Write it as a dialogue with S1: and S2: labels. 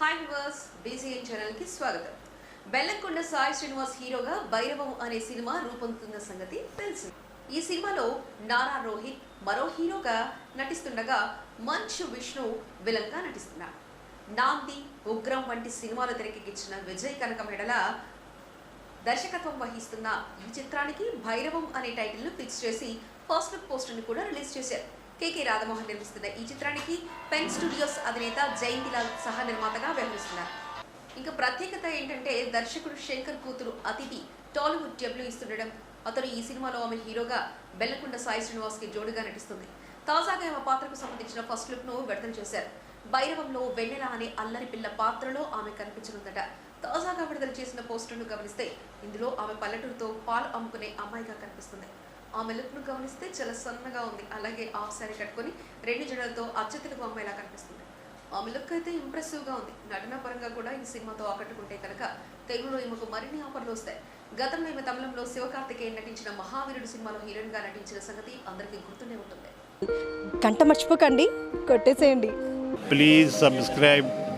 S1: Hi viewers BCN ఛానల్కి స్వాగతం. బెల్లంకొండ సాయి శ్రీనివాస్ హీరోగా భైరవం అనే సినిమా రూపొందుతున్న సంగతి తెలిసింది. ఈ సినిమాలో నారా రోహిత్ మరో హీరోగా నటిస్తుండగా మంచు విష్ణు విలన్గా నటిస్తున్నారు. నాంది ఉగ్రం వంటి సినిమాలు తెరకెక్కించిన విజయ్ కనక మెడల దర్శకత్వం వహిస్తున్న ఈ చిత్రానికి భైరవం అనే టైటిల్ను ఫిక్స్ చేసి ఫస్ట్ లుక్ పోస్టర్ని కూడా రిలీజ్ చేశారు. కేకే రాధమోహన్ నిర్మిస్తున్న ఈ చిత్రానికి పెన్ స్టూడియోస్ అధినేత జయంతిలాల్ సహ నిర్మాతగా వ్యవహరిస్తున్నారు. ఇంకా ప్రత్యేకత ఏంటంటే దర్శకుడు శంకర్ కూతురు అతిథి టాలీవుడ్ డెబ్యూ ఇస్తుండడం. అతను ఈ సినిమాలో ఆమె హీరోగా బెల్లకొండ సాయి శ్రీనివాస్కి జోడుగా నటిస్తుంది. తాజాగా ఆమె పాత్రకు సంబంధించిన ఫస్ట్ లుక్ను విడుదల చేశారు. భైరవంలో వెన్నెల అనే అల్లరి పిల్ల పాత్రలో ఆమె కనిపించనుందట. తాజాగా విడుదల చేసిన పోస్టర్ను గమనిస్తే ఇందులో ఆమె పల్లెటూరుతో పాలు అమ్ముకునే అమ్మాయిగా కనిపిస్తుంది. ఆమె లుక్ను గమనిస్తే చాలా సన్నగా ఉంది. అలాగే హాఫ్ సారీ కట్టుకొని రెండు జడలతో అచ్చతెలుగు అమ్మాయిలా కనిపిస్తుంది. ఆమె లుక్ అయితే ఇంప్రెసివ్గా ఉంది. నటన పరంగా కూడా ఈ సినిమాతో ఆకట్టుకుంటే కనుక తెలుగులో ఈమెకు మరిన్ని ఆఫర్లు వస్తాయి. గతంలో ఈమె తమిళంలో శివకార్తికేయన్ నటించిన మహావీరుడు సినిమాలో హీరోయిన్గా నటించిన సంగతి అందరికీ గుర్తుండే ఉంటుంది.
S2: గంట మర్చిపోకండి. కొట్టేసేయండి.
S3: Please subscribe